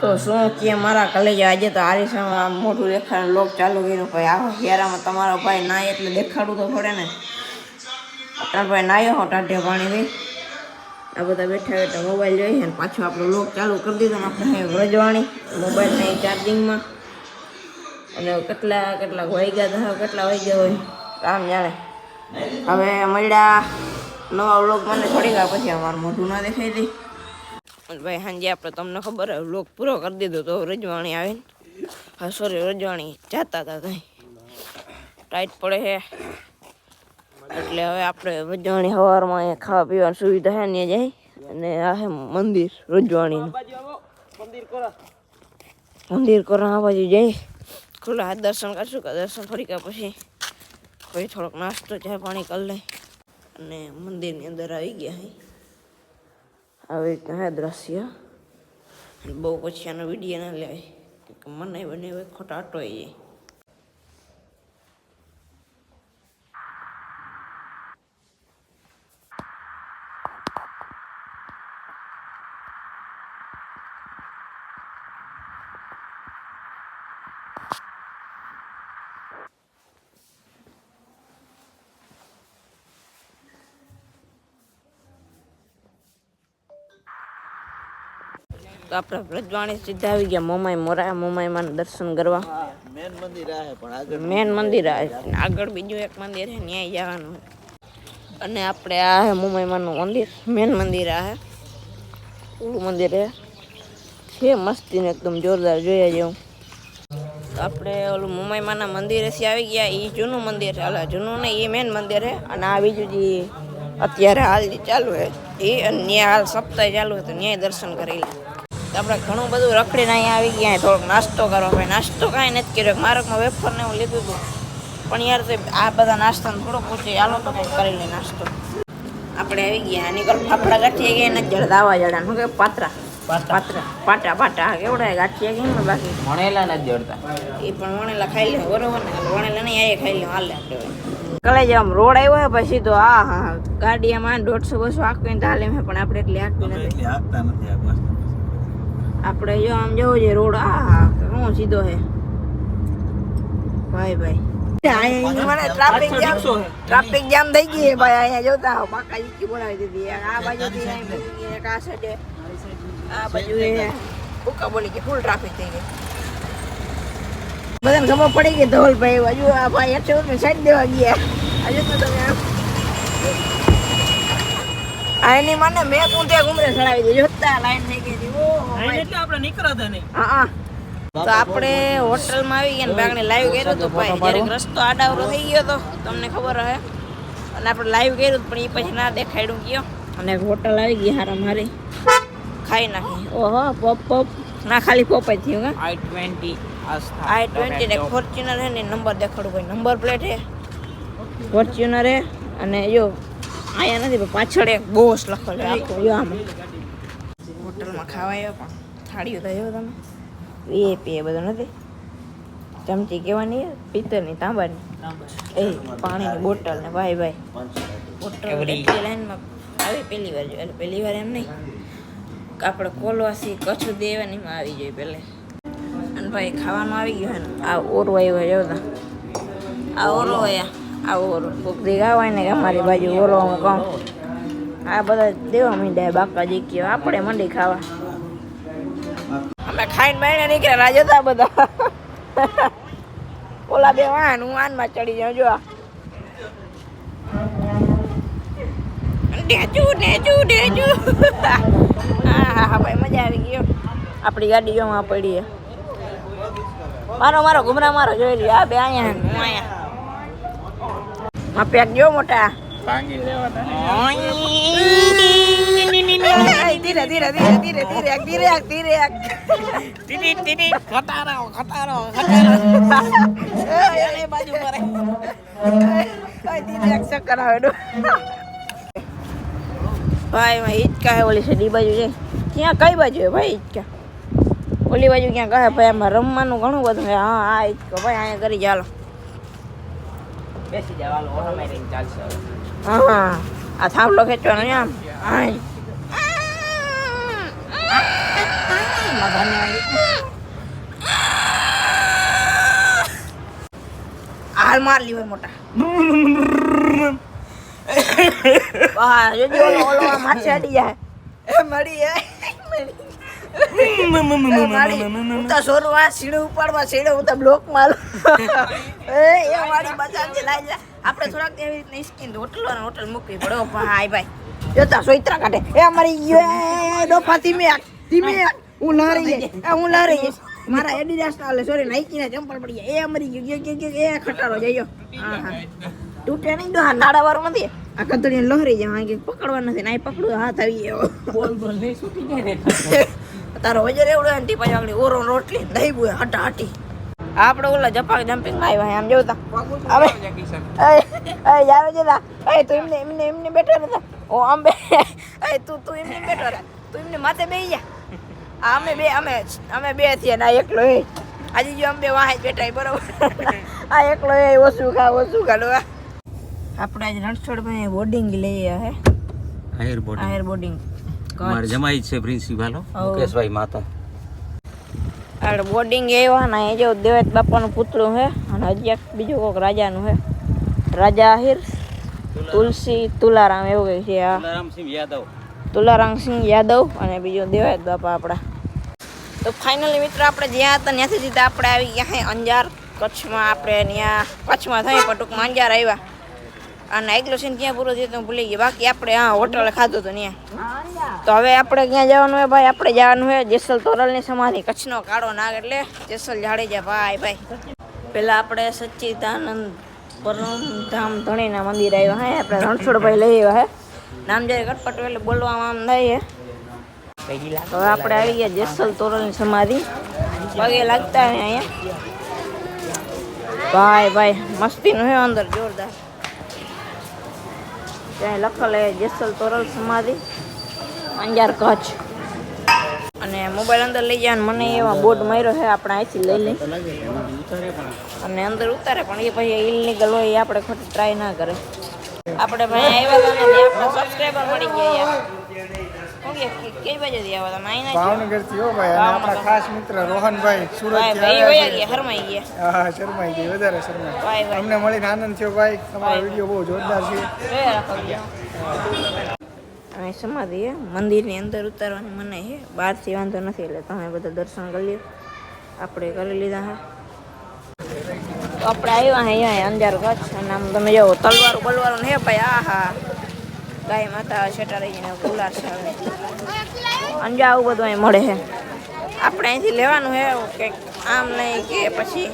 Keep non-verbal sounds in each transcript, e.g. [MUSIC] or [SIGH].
તો શું કે મારા કલેજા આજે તો આરીસામાં મોટું દેખાડે, લોક ચાલુ કર્યું. ભાઈ, આવો હિયારામાં તમારો ભાઈ નાય એટલે દેખાડવું તો પડે ને. તાર ભાઈ નાયો હો, ટાઢે પાણીથી આ બધા બેઠા બેઠા મોબાઈલ જોઈએ અને પાછો આપણો લોક ચાલુ કરી દીધો ને આપણે વ્રજવાણી, મોબાઈલ નહીં ચાર્જિંગમાં. અને કેટલા કેટલા વાગ્યા હતા, કેટલા વાગ્યા હોય આમ જાણે. હવે મળ્યા નવા વ્લોગ મને થોડી ગયા પછી, અમારું મોઢું ના દેખાઈ દઈ ભાઈ સાંજે આપણે તમને ખબર હોય લોક પૂરો કરી દીધો તો રજવાણી આવે હા સોરી રજવાણી જાતા હતા ત્યાં ટાઈટ પડે છે એટલે હવે આપણે રજવાણી સવારમાં અહીંયા ખાવા પીવાની સુવિધા છે ને જાય. અને આ છે મંદિર, રજવાણીનું. મંદિર કરવા આ બાજુ જઈ ખુલ્લા હાથ દર્શન કરશું કે દર્શન ફરી ગયા પછી? પછી થોડોક નાસ્તો ચા પાણી કરી લઈ અને મંદિરની અંદર આવી ગયા આવી રીતના દ્રશ્ય બહુ પછી આનો વીડિયો ના લેવાય. કે મને બને ખોટા અટવાઈ જાય તો આપણે વ્રજવાણી સીધા આવી ગયા. મોમાઈ મોરા મોમાઈમાં દર્શન કરવા. મેન મંદિર આવે પણ આગળ મેન મંદિર આવે આગળ બીજું એક મંદિર છે, ન્યાય જવાનું. અને આપણે આ હે માનું મંદિર. મેન મંદિર આ હે ઓલું મંદિર હે છે મસ્તીને એકદમ જોરદાર જોયા જેવું. આપણે ઓલું મુંબઈમાંના મંદિરેથી આવી ગયા. એ જૂનું મંદિર એટલે જૂનું ને એ મેન મંદિર છે. અને આ બીજું જે અત્યારે હાલ જે ચાલુ છે. એ અને હાલ સપ્તાહ ચાલુ છે, તો ન્યાય દર્શન કરી લે આપણે ઘણું બધું રખડીને અહીંયા આવી ગયા. થોડોક નાસ્તો કરવા ભાઈ નાસ્તો કાંઈ નથી કર્યો. મારકમાં વેફર ને એવું લીધું હતું પણ યાર તે આ બધા નાસ્તાને થોડો પૂછે હાલો તો કંઈક કરી લે નાસ્તો. આપણે આવી ગયા. આની કર ફાફડા ગાંઠીએ ગયા નથી જડતા આવા જડા. શું કે પાત્રા? પાત્રા. પાટા પાટા. કેવડા ગાંઠીએ ગયા ને બાકી? વણેલા નથી જડતા. એ પણ વણેલા ખાઈ લે. બરોબર ને? વણેલા નહીં આયે ખાઈ લે. હાલે આપણે કલે આમ રોડ આવ્યો હોય પછી તો આ હા ગાડી આમાં દોઢસો બસો આખવી ને હાલે પણ આપણે એટલી આખવી નથી. આખતા નથી આપણે જો આમ જવું છે રોડ આ હું શું સીધો હે. ભાઈ ભાઈ. ટ્રાફિક જામ ટ્રાફિક જામ થઈ ગઈ ભાઈ અહીંયા જોતા હો બાકા જીકી બોલાવી દીધી આ બાજુ એક આ સાઈડે આ બાજુ એ ઉકા બોલી કે ફૂલ ટ્રાફિક થઈ ગઈ. બધાને ખબર પડી ગઈ ધોલ ભાઈ હજુ આ ભાઈ એકસો રૂપિયા સાઈડ દેવા ગયા. હજુ તો તમે એની મને મેં કુંઠે ઘૂમરે ચડાવી દીધી જોતા લાઈન થઈ ગઈ હતી ઓહો એટલે આપણે નીકળતા નહીં. હા હા. તો આપણે હોટલમાં આવી ગયા ને બાગને લાઈવ કર્યું હતું ભાઈ. જ્યારે રસ્તો આડાવરો થઈ ગયો તો તમને ખબર હે. અને આપણે લાઈવ કર્યું પણ એ પછી ના દેખાડ્યું ગયો અને હોટલ આવી ગઈ હારા મારી. ખાઈ નાખી. ઓહો પોપ પોપ. ના ખાલી પોપ જ થયું હા. આઈ ટ્વેન્ટી આઈ ટ્વેન્ટી ને ફોર્ચ્યુનર હે ને નંબર દેખાડું ભાઈ નંબર પ્લેટ હે. ફોર્ચ્યુનર હે. અને જો અહીંયા નથી પણ પાછળ એક બોસ લખેલો આખો આમાં. હોટલમાં ખાવા આવ્યો પણ થાળીઓ જો તમે. એ એ બધું નથી. ચમચી કેવાની પિત્તરની તાંબાની. એ પાણીની બોટલ ને ભાઈ ભાઈ. બોટલ લાઈનમાં આવી પહેલી વાર એટલે પહેલી વાર એમ નહીં. આપણે કોલવાસી કચ્છ દેવાનીમાં આવી જોઈએ પહેલે. અને ભાઈ ખાવાનું આવી ગયું આ ઓરો આવ્યો જોતા. આ ઓરો આયા આ ઓરો કોક દેખા હોય ને કે અમારી બાજુ ઓરો અમે કહું, આ બધા દેવા માંડ્યા બાકા જીક્યો આપણે મંડી ખાવા. અમે ખાઈને બાઈને નીકળ્યા જતા બધા. ઓલા બે વાહન, હું વાનમાં ચડી જાઉં, જો નેચું નેચું નેચું. હા હા હા, ભાઈ, મજા આવી ગયો આપણી ગાડી જો પડીએ મારો મારો ગુમરા મારો જોઈ લ્યો. આ બે અહીંયા, હું અહીંયા. આ પેક જો મોટા? ભાંગી લેવાના. ધીરે ધીરે ધીરે tira, tira, tira, tira. ટીટી ટીટી ખટારો ખટારો. Ay, tira, ચક્કર આવે ડો. ભાઈ માં હિચકા હે ઓલી ડી બાજુ છે. ક્યાં કઈ બાજુ હે ભાઈ હિચકા ઓલી બાજુ ક્યાં કહે ભાઈ આમાં રમવાનું ઘણું બધું હા હા ઈચકો હિચકો ભાઈ અહીંયા કરી ચાલો બેસી જાવ હાલો ઓટોમેટિક ચાલશે. હા આ થાંભલો ખેંચવાનો આમ આય. હાલ માર લીવર મોટા [LAUGHS] વાહ જોજો ઓલો ઓલો અડી જાય એ મળી એ મળી. હું તો ભાઈ. જોતા સોઈત્રા ધીમે હું લહરી જઈશ હું લહરી જઈશ મારા એડિડાસ ના સોરી નાઈકી ના ચંપલ એ અમારી ગયો ગયો ગયો એ હા હા. તૂટે નહીં દો હા નાડા વાળું નથી. આ કતડીને લહરી જાય પકડવા નથી ના પકડું, હાથ આવી ગયો. તારો વજન એવડો હોય પછી આગળ ઓરો રોટલી દહીં બુએ હટા હટી. આપણે ઓલા જપાક જમ્પિંગમાં આવ્યા આમ જોતા. હવે એ યાર જતા એ તું એમને એમને એમને બેઠા નતા ઓ આમ બે. એ તું તું એમને બેઠો રહે તું એમને માથે બેહી જા. આ અમે બે અમે અમે બે થયા ના એકલો એ. આજે જો અમે બે વાહે બેઠા એ બરોબર? આ એકલો એ ઓછું ખા ઓછું ખાડવા આપણે આજે રણછોડભાઈ બોર્ડિંગ લઈએ હે. હાયર બોર્ડિંગ આયર બોર્ડિંગ મારે જમાઈ છે પ્રિન્સિપાલ મુકેશભાઈ માતા. આડ બોર્ડિંગ આવ્યા ને એ જો દેવેત બાપાનું પુતળું છે અને હજી એક બીજું કોઈક રાજાનું છે રાજા આહિર તુલસી તુલારામ એવું કઈ છે આ યાદવ. તુલારામસિંહ યાદવ અને બીજું દેવાયત બાપા આપણા. તો ફાઇનલી મિત્રો આપણે જ્યાં હતા ત્યાંથી સીધા આપણે આવી ગયા અંજાર. કચ્છમાં આપણે ત્યાં કચ્છમાં થઈ પણ ટૂંકમાં અંજાર આવ્યા. અને આગલો સીન ક્યાં પૂરો થયો તો ભૂલી ગયો બાકી આપણે હા હોટલ ખાધું હતું ત્યાં તો હવે આપણે ક્યાં જવાનું હોય ભાઈ? આપણે જવાનું હોય જેસલ તોરલની સમાધિ. કચ્છનો કાળો નાગ એટલે જેસલ જાડેજા. ભાઈ ભાઈ. પેલા આપણે સચ્ચિદાનંદ પરમધામ ધણીના મંદિર આવ્યા હે. આપણે રણછોડભાઈ લઈ આવ્યા હે. નામ જાય ગટપટ એટલે બોલવામાં આમ થાય હે. તો હવે આપણે આવી ગયા જેસલ તોરલની સમાધિ. પગે લાગતા હે અહીંયા. ભાઈ ભાઈ મસ્તીનું હે અંદર જોરદાર. ત્યાં લખેલ, જેસલ તોરલ સમાધિ, અંજાર કચ્છ. અને મોબાઈલ અંદર લઈ જાય મને એવા બોર્ડ માર્યો છે, આપણે અહીંથી લઈ લઈ અને અંદર ઉતારે પણ એ પછી ઇલીગલ હોય એ આપણે ખોટી ટ્રાય ના કરે. આપણે ભાઈ આવ્યા સબસ્ક્રાઈબર મળી ગયા કઈ તમે અહીં ભાવનગરથી હો ભાઈ અને આપણા ખાસ મિત્ર રોહનભાઈ સુરતથી આવ્યા વયા ગયા ગયા. હા શરમાઈ ગઈ વધારે શરમાઈ ભાઈ ભાઈ. મળીને આનંદ થયો ભાઈ. તમારો વીડિયો બહુ જોરદાર છે. જોયા અહીં સમાધિ છે મંદિરની અંદર ઉતારવાની મને છે બહારથી વાંધો નથી એટલે તમે બધા દર્શન કરી લ્યો. આપણે કરી લીધા હા. આપણે આવ્યા હે અહીંયા અંજાર કચ્છ અને આમ તમે જો તલવારું બલવારું હે ભાઈ આ હા ગાય માતા શેટા રહીને ગુલાર છે. અંજા આવું બધું અહીં મળે છે. આપણે અહીંથી લેવાનું છે કંઈક આમ નહીં કે પછી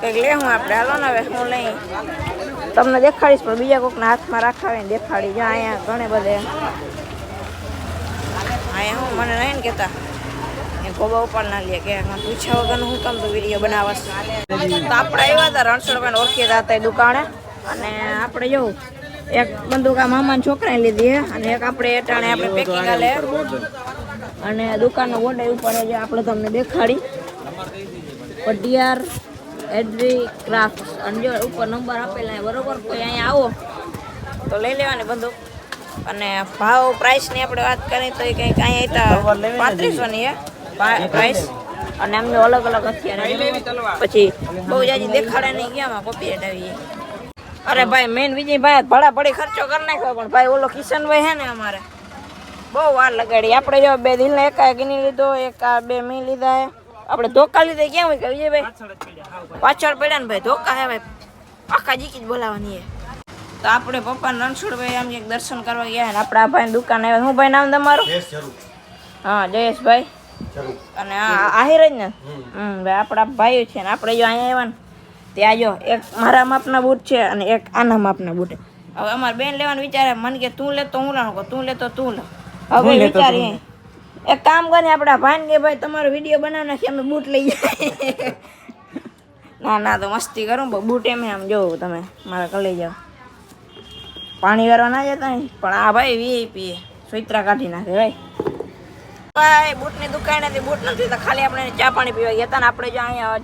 કંઈક લેવું આપણે. હાલો ને હવે હું લઈ તમને દેખાડીશ, પણ બીજા કોઈકના હાથમાં રાખાવીને દેખાડી. જો અહીંયા ઘણે બધે. અહીંયા હું મને નહીં કહેતા ગોબા ઉપર ના લે. કે પૂછ્યા વગરનું હું કામ તો વીડિયો બનાવસ તો આપણે આવ્યા હતા રણછોડભાઈ ઓળખી હતા દુકાને. અને આપણે જોવું. એક બંદૂક આ મામાના છોકરાએ લીધી અને એક આપણે એટાણે આપણે પેકિંગ આલે અને દુકાનનો ઓડે ઉપર જે આપણે તમને દેખાડી. પટિયાર એડ્રી ક્રાફ્ટ અને જો ઉપર નંબર આપેલા બરોબર? કોઈ અહીંયા આવો. તો લઈ લેવાની બંદૂક. અને ભાવ પ્રાઇસની આપણે વાત કરીએ તો એ કંઈક અહીંયા પાંત્રીસોની હે પ્રાઇસ અને એમને અલગ અલગ અત્યારે પછી બહુ જાજી દેખાડે નહીં ગયા કોપી આવી અરે ભાઈ મેન વિજયભાઈ ભાડા ભડી ખર્ચો કરી નાખ્યો પણ ભાઈ ઓલો કિશનભાઈ હે ને અમારે બહુ વાર લગાડી. આપણે જો બે દિલને એકા ગીની લીધો એક આ બે મી લીધા હે આપણે ધોકા લીધા ક્યાં હોય કે વિજયભાઈ? પાછળ પડ્યા ને ભાઈ ધોકા હે ભાઈ. આખા જીકી જ બોલાવાની હે તો આપણે પપ્પા રણછોડભાઈ આમ એક દર્શન કરવા ગયા ને આપણા આ ભાઈ દુકાન આવ્યા શું ભાઈ નામ તમારું? હા જયેશભાઈ. અને આહિર જ ને? હમ. ભાઈ આપણા ભાઈઓ છે ને આપણે જો અહીંયા આવ્યા ને ત્યાં જો એક મારા માપના બૂટ છે અને એક આના માપના બૂટ હવે અમારે બેન લેવાનું વિચારે મને કે તું લે તો હું લાવું તું લે તો તું લે. હવે વિચારીએ. એક કામ કરીને આપણા ભાઈને કે ભાઈ તમારો વીડિયો બનાવી નાખી અમે બૂટ લઈ જાય ના ના તો મસ્તી કરું પણ બૂટ એમ આમ જોવો તમે મારા કર જાઓ પાણી કરવા ના જતા ને? પણ આ ભાઈ વીઆઈપી સોઈત્રા કાઢી નાખે ભાઈ. ભાઈ બૂટની દુકાન હતી બૂટ નથી તો ખાલી આપણે ચા પાણી પીવા ગયા હતા ને આપણે જો અહીંયા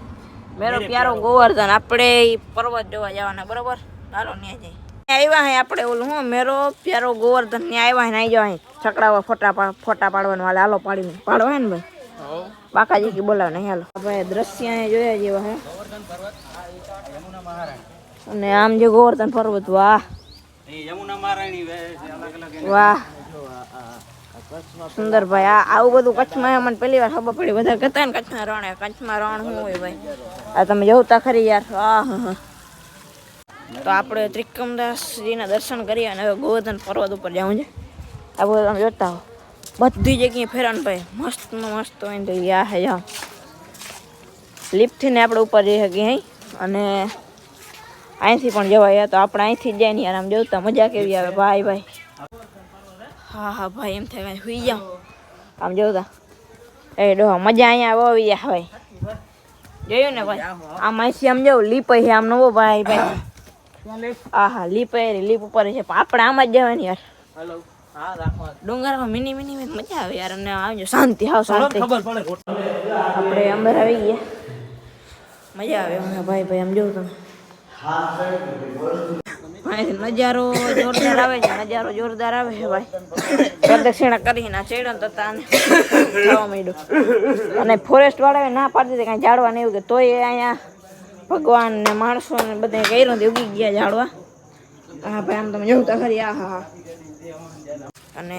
મેરો પ્યારો ગોવર્ધન આપણે પર્વત જોવા જવાના બરોબર? ચાલો ત્યાં જઈએ. આવ્યા હે આપણે ઓલું હું મેરો પ્યારો ગોવર્ધન ને આવ્યા હે ને આવી જવા છકડાવા ફોટા ફોટા પાડવાનું હાલે હાલો પાડીને. પાડવા હે ને ભાઈ? બાકાજી કી બોલાવ નહીં હાલો. ભાઈ દ્રશ્ય અહીંયા જોયા જેવા હે. અને આમ જે ગોવર્ધન પર્વત વાહ. યમુના મહારાણી વાહ. સુંદર ભાઈ, આ આવું બધું કચ્છમાં મને પહેલી વાર ખબર પડી. બધા કહેતા ને કચ્છના રણ. કચ્છમાં રણ શું હોય ભાઈ? આ તમે જોતા ખરી યાર. આ તો આપણે ત્રિકમદાસજીના દર્શન કરીએ અને હવે ગોવર્ધન પર્વત ઉપર જવું છે. આ બધું તમે જોતા હો. બધી જગ્યાએ ફેરાન ભાઈ મસ્ત મસ્ત હોય તો યા હે જાઓ લિફ્ટથી ને આપણે ઉપર જઈ શકીએ અહીં. અને અહીંથી પણ જવાય, તો આપણે અહીંથી જ જાય ને યાર આમ જોતા. મજા કેવી આવે? ભાઈ ભાઈ. હા હા ભાઈ એમ થાય ભાઈ સુઈ જાઉં. આમ જોતા એ ડોહા મજા અહીંયા બહુ આવી જાય ભાઈ જોયું ને ભાઈ? આમ અહીંથી આમ જવું લીપ છે આમ નવો ભાઈ ભાઈ. હા હા લીપ એ લીપ ઉપર છે. આપણે આમ જ જવાની યાર. હલો હા રાખવા ડુંગરમાં મિની મિની માં મજા આવે યાર અને આવજો. શાંતિ હાવ શાંતિ. ખબર આપણે અંદર આવી ગયા. મજા આવે ભાઈ ભાઈ આમ જોઉં તમે. ભાઈ નજારો જોરદાર આવે છે, નજારો જોરદાર આવે છે ભાઈ. પ્રદક્ષિણા કરીને ચડ્યો તો તતા જવા માંડ્યું. અને ફોરેસ્ટ વાળાએ ના પાડી દીધી, કાંઈ ઝાડવા ને એવું કે તોય અહીંયા ભગવાન ને માણસો ને બધા કર્યું ઉગી ગયા ઝાડવા. હા ભાઈ, આમ તમે જોતા ખરી આ હા. અને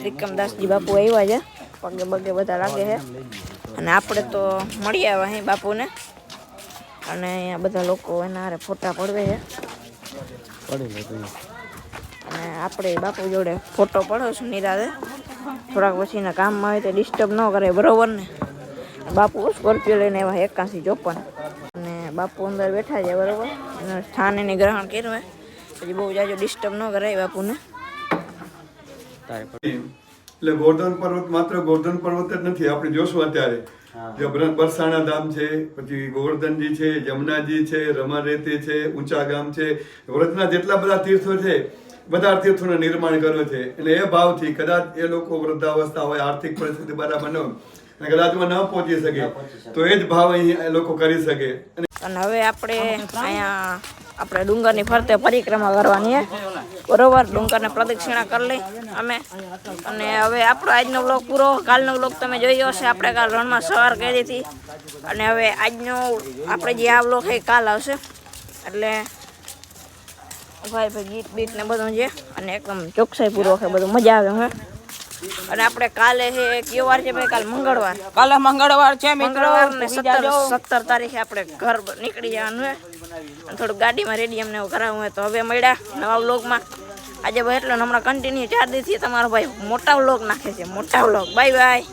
ત્રિકમદાસજી બાપુ આવ્યા છે, પગે બગે બધા લાગે છે. અને આપણે તો મળી આવ્યા અહીં બાપુને. અને અહીંયા બધા લોકો એના હારે ફોટા પડવે છે. અને આપણે બાપુ જોડે ફોટો પડ્યો છું નિરાદે થોડાક પછીના કામમાં આવે તો ડિસ્ટર્બ ન કરે બરોબર ને? બાપુ સ્કોર્પિયો લઈને એવા એકાસી ચોપન. અને બાપુ અંદર બેઠા છે બરોબર? એનું સ્થાન એને ગ્રહણ કર્યું હોય પછી બહુ જાજો ડિસ્ટર્બ ન કરાય બાપુને. એટલે ગોર્ધન પર્વત માત્ર ગોર્ધન પર્વત જ નથી આપણે જોશું અત્યારે. બરસાણા ધામ છે પછી ગોવર્ધનજી છે જમનાજી છે રમારેતી છે ઊંચા ગામ છે વ્રતના જેટલા બધા તીર્થો છે બધા તીર્થોનું નિર્માણ કર્યું છે. એટલે એ ભાવથી કદાચ એ લોકો વૃદ્ધાવસ્થા હોય આર્થિક પરિસ્થિતિ બરાબર ન હોય અને કદાચ એમાં ન પહોંચી શકે તો એ જ ભાવ અહીં એ લોકો કરી શકે. અને હવે આપણે અહીંયા આપણે ડુંગરની ફરતે પરિક્રમા કરવાની બરોબર ડુંગરને પ્રદક્ષિણા કરી લઈ અમે. અને હવે આપણો આજનો બ્લોગ પૂરો. કાલનો બ્લોગ તમે જોયો હશે. આપણે કાલ રણમાં સવાર કરી હતી અને હવે આજનો આપણે જે આ બ્લોગ છે એ કાલ આવશે. એટલે ભાઈ ભાઈ ગીત બીટ ને બધું છે અને એકદમ ચોકસાઈ પૂર્વક છે. બધું મજા આવે હે. અને આપણે કાલે છે કયો વાર છે ભાઈ કાલ મંગળવાર. કાલે મંગળવાર છે મિત્રો. મંગળવાર સત્તર તારીખે આપણે ઘર નીકળી જવાનું છે અને થોડુંક ગાડીમાં રેડી અમને એવું કરાવવું હોય તો હવે મળ્યા નવા વ્લોગમાં. આજે ભાઈ એટલો હમણાં કન્ટિન્યુ ચાર દિવસથી તમારો ભાઈ મોટા વ્લોગ નાખે છે મોટા વ્લોગ. Bye bye